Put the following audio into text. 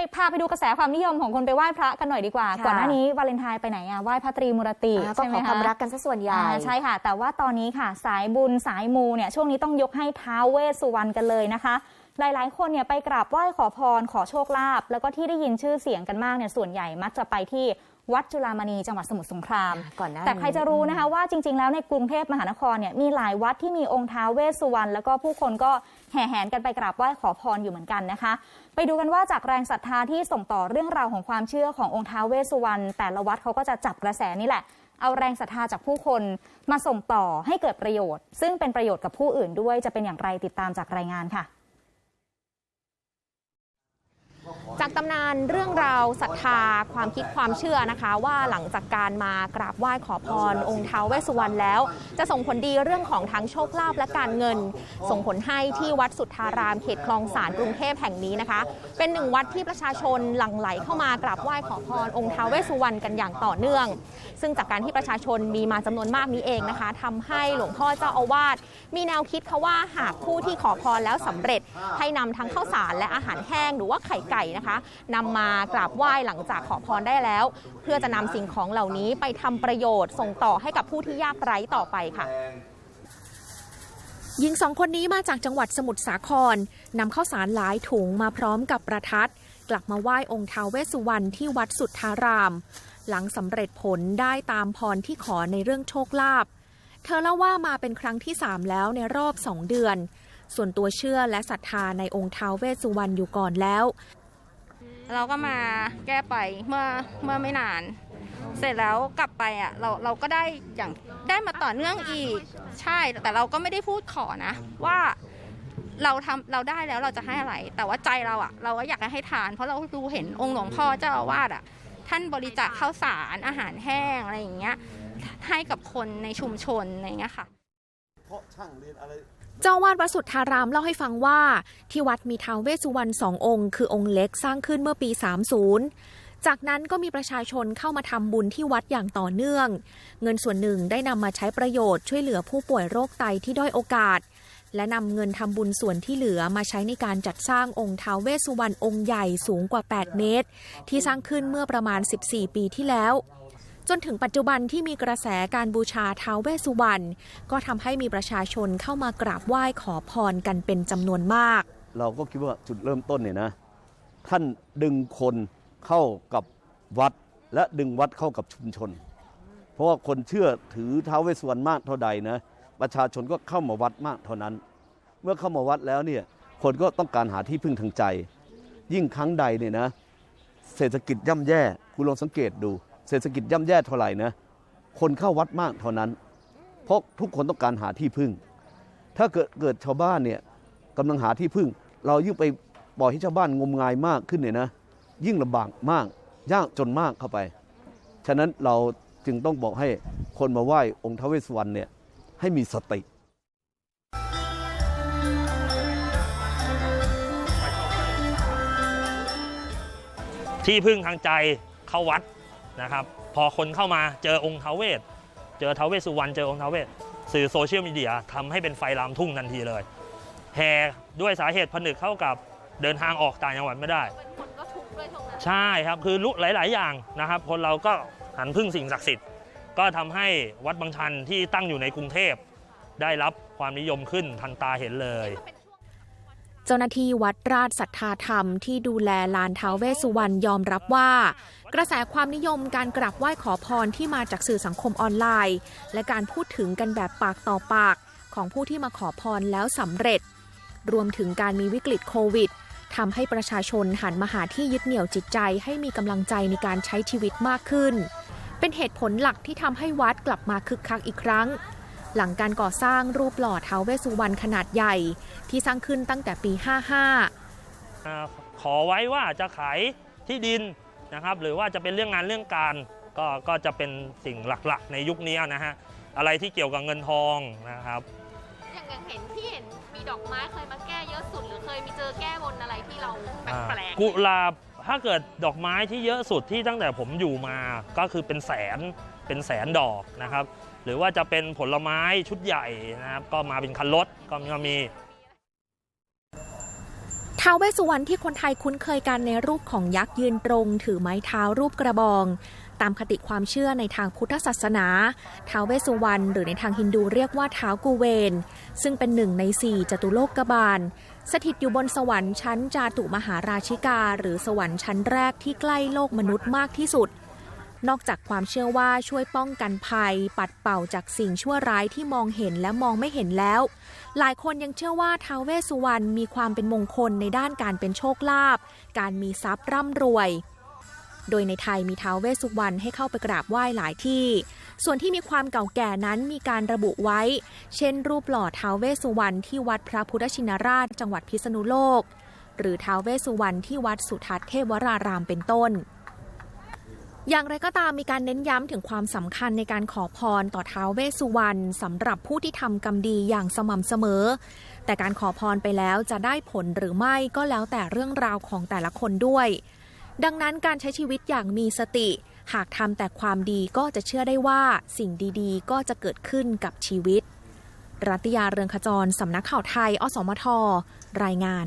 ไปพาไปดูกระแสความนิยมของคนไปไหว้พระกันหน่อยดีกว่าค่ะก่อนหน้านี้วาเลนไทน์ไปไหนอะไหว้พระตรีมุรติอ่าก็ใช่ไหขมอคะความรักกันซะส่วนใหญ่อ่าใช่ค่ะ แต่ว่าตอนนี้ค่ะ สายบุญสายมูเนี่ยช่วงนี้ต้องยกให้ท้าวเวสสุวรรณกันเลยนะคะ หลายๆ คนเนี่ยไปกราบไหว้ขอพรขอโชคลาภแล้วก็ที่ได้ยินชื่อเสียงกันมากเนี่ยส่วนใหญ่มักจะไปที่ วัดจุฬามณีจังหวัดสมุทรสงคราม ก่อนหน้าแต่ใครจะรู้นะคะว่าจริง ๆ แล้วในกรุงเทพมหานครเนี่ยมีหลายวัดที่มีองค์ท้าวเวสสุวรรณแล้วก็ผู้คนก็แห่แหนกันไปกราบไหว้ขอพรอยู่เหมือนกันนะคะ ไปดูกันว่าจากแรงศรัทธาที่ส่งต่อเรื่องราวของความเชื่อขององค์ท้าวเวสสุวรรณแต่ละวัดเขาก็จะจับกระแสนี่แหละเอาแรงศรัทธาจากผู้คนมาส่งต่อให้เกิดประโยชน์ ซึ่งเป็นประโยชน์กับผู้อื่นด้วยจะเป็นอย่างไรติดตามจากรายงานค่ะ จาก ตำนานเรื่องราวศรัทธาความคิดความเชื่อนะคะ ว่าหลังจากการมากราบไหว้ขอพรองค์ท้าวเวสสุวรรณแล้ว จะส่งผลดีเรื่องของทั้งโชคลาภและการเงิน ส่งผลให้ที่วัดสุทธารามเขตคลองสารกรุงเทพแห่งนี้นะคะ เป็นหนึ่งวัดที่ประชาชนหลั่งไหลเข้ามากราบไหว้ขอพรองค์ท้าวเวสสุวรรณกันอย่างต่อเนื่อง ซึ่งจากการที่ประชาชนมีมาจำนวนมากนี้เองนะคะทำให้หลวงพ่อเจ้าอาวาสมีแนวคิดค่ะว่าหากผู้ที่ขอพรแล้วสำเร็จให้นำทั้งข้าวสารและอาหารแห้งหรือว่าไข่ไก่นะคะนำมากราบไหว้หลังจากขอพรได้แล้ว เพื่อจะนำสิ่งของเหล่านี้ไปทำประโยชน์ส่งต่อให้กับผู้ที่ยากไร้ต่อไปค่ะหญิงสองคนนี้มาจากจังหวัดสมุทรสาครนำข้าวสารหลายถุงมาพร้อมกับประทัด กลับมาไหว้องค์ท้าวเวสสุวรรณที่วัดสุทธาราม หลังสำเร็จผลได้ตามพรที่ขอในเรื่องโชคลาภเธอเล่าว่ามาเป็นครั้งที่สามแล้วในรอบสองเดือน ส่วนตัวเชื่อและศรัทธาในองค์ท้าวเวสสุวรรณอยู่ก่อนแล้ว เราก็มาแก้ไปเมื่อเมื่อไม่นาน เสร็จแล้วกลับไปอะเราเราก็ได้อย่างได้มาต่อเนื่องอีกใช่แต่เราก็ไม่ได้พูดขอนะ ว่าเราทำเราได้แล้วเราจะให้อะไร แต่ว่าใจเราอะ เราก็อยากให้ทาน เพราะเราดูเห็นองค์หลวงพ่อเจ้าอาวาสอะท่านบริจาคข้าวสารอาหารแห้งอะไรอย่างเงี้ยให้กับคนในชุมชนอะไรอย่างเงี้ยค่ะ เพราะช่างเรียนอะไร เจ้าวาดวัดสุทธารามเล่าให้ฟังว่า ที่วัดมีท้าวเวสสุวรรณสององค์ คือองค์เล็กสร้างขึ้นเมื่อปี 30 จากนั้นก็มีประชาชนเข้ามาทำบุญที่วัดอย่างต่อเนื่อง เงินส่วนหนึ่งได้นำมาใช้ประโยชน์ช่วยเหลือผู้ป่วยโรคไตที่ด้อยโอกาส และนำเงินทำบุญส่วนที่เหลือมาใช้ในการจัดสร้างองค์ท้าวเวสสุวรรณองค์ใหญ่สูงกว่า 8 เมตร ที่สร้างขึ้นเมื่อประมาณ 14 ปีที่แล้ว จนถึงปัจจุบันที่มีกระแสการบูชาท้าวเวสุวรรณก็ทำให้มีประชาชนเข้ามากราบไหว้ขอพรกันเป็นจำนวนมาก เราก็คิดว่าจุดเริ่มต้นเนี่ยนะ ท่านดึงคนเข้ากับวัดและดึงวัดเข้ากับชุมชน เพราะว่าคนเชื่อถือท้าวเวสสวรรณมากเท่าใดนะประชาชนก็เข้ามาวัดมากเท่านั้น เมื่อเข้ามาวัดแล้วเนี่ยคนก็ต้องการหาที่พึ่งทางใจ ยิ่งครั้งใดเนี่ยนะ เศรษฐกิจย่ำแย่คุณลองสังเกตดู เศรษฐกิจย่ำแย่เท่าไหร่นะคนเข้าวัดมากเท่านั้น เพราะทุกคนต้องการหาที่พึ่ง ถ้าเกิดเกิดชาวบ้านเนี่ยกำลังหาที่พึ่ง เรายิ่งไปปล่อยให้ชาวบ้านงมงายมากขึ้นเนี่ยนะยิ่งลำบากมากยากจนมากเข้าไป ฉะนั้นเราจึงต้องบอกให้คนมาไหว้องค์ทวเวสสวรรณเนี่ยให้มีสติที่พึ่งทางใจเข้าวัด นะครับ พอคนเข้ามาเจอองค์ท้าวเวสเจอท้าวเวสสุวรรณเจอองค์ท้าวเวสสื่อโซเชียลมีเดียทำให้เป็นไฟลามทุ่งทันทีเลยแห่ด้วยสาเหตุผนึกเข้ากับเดินทางออกต่างจังหวัดไม่ได้ใช่ครับคือรู้หลาย ๆ อย่างนะครับ คนเราก็หันพึ่งสิ่งศักดิ์สิทธิ์ ก็ทำให้วัดบางชันที่ตั้งอยู่ในกรุงเทพ ได้รับความนิยมขึ้นทันตาเห็นเลยเจ้าหน้าที่วัดราชศรัทธาธรรมที่ดูแลลานท้าวเวสสุวรรณยอมรับว่า กระแสความนิยมการกราบไหว้ขอพรที่มาจากสื่อสังคมออนไลน์ และการพูดถึงกันแบบปากต่อปาก ของผู้ที่มาขอพรแล้วสำเร็จ รวมถึงการมีวิกฤตโควิดทำให้ประชาชนหันมาหาที่ยึดเหนี่ยวจิตใจให้มีกำลังใจในการใช้ชีวิตมากขึ้น เป็นเหตุผลหลักที่ทำให้วัดกลับมาคึกคักอีกครั้ง หลังการก่อสร้างรูปหล่อท้าวเวสสุวรรณขนาดใหญ่ ที่สร้างขึ้นตั้งแต่ปี 55อ่าขอไว้ว่าจะขายที่ดินนะครับ หรือว่าจะเป็นเรื่องงานเรื่องการก็ก็จะเป็นสิ่งหลักๆ ในยุคนี้นะฮะอะไรที่เกี่ยวกับเงินทองนะครับอย่างอย่างเห็นที่เห็นมีดอกไม้เคยมาแก้เยอะสุดหรือเคยมีเจอแก้บนอะไรที่เราแปลกกุหลาบถ้าเกิดดอกไม้ที่เยอะสุดที่ตั้งแต่ผมอยู่มาก็คือเป็นแสนเป็นแสนดอกนะครับ หรือว่าจะเป็นผลไม้ชุดใหญ่นะครับ ก็มาเป็นคันรถก็มีท้าวเวสสุวรรณที่คนไทยคุ้นเคยกันในรูปของยักษ์ยืนตรง ถือไม้เท้ารูปกระบอง ตามคติความเชื่อในทางพุทธศาสนาท้าวเวสสุวรรณหรือในทางฮินดูเรียกว่าเท้ากูเวน ซึ่งเป็นหนึ่งในสี่จตุโลกบาล สถิตอยู่บนสวรรค์ชั้นจาตุมหาราชิกา หรือสวรรค์ชั้นแรกที่ใกล้โลกมนุษย์มากที่สุด นอกจากความเชื่อว่าช่วยป้องกันภัย ปัดเป่าจากสิ่งชั่วร้ายที่มองเห็นและมองไม่เห็นแล้ว หลายคนยังเชื่อว่าท้าวเวสสุวรรณมีความเป็นมงคลในด้านการเป็นโชคลาภการมีทรัพย์ร่ำรวย โดยในไทยมีท้าวเวสสุวรรณให้เข้าไปกราบไหว้หลายที่ ส่วนที่มีความเก่าแก่นั้นมีการระบุไว้ เช่น รูปหล่อท้าวเวสสุวรรณที่วัดพระพุทธชินราช จังหวัดพิษณุโลก หรือท้าวเวสสุวรรณที่วัดสุทัศน์เทพวรารามเป็นต้น อย่างไรก็ตามมีการเน้นย้ำถึงความสำคัญในการขอพรต่อท้าวเวสสุวรรณสำหรับผู้ที่ทำกรรมดีอย่างสม่ำเสมอ แต่การขอพรไปแล้วจะได้ผลหรือไม่ก็แล้วแต่เรื่องราวของแต่ละคนด้วย ดังนั้นการใช้ชีวิตอย่างมีสติ หากทำแต่ความดีก็จะเชื่อได้ว่าสิ่งดีๆ ก็จะเกิดขึ้นกับชีวิต รัตยาเรืองขจรสำนักข่าวไทย อสมทรายงาน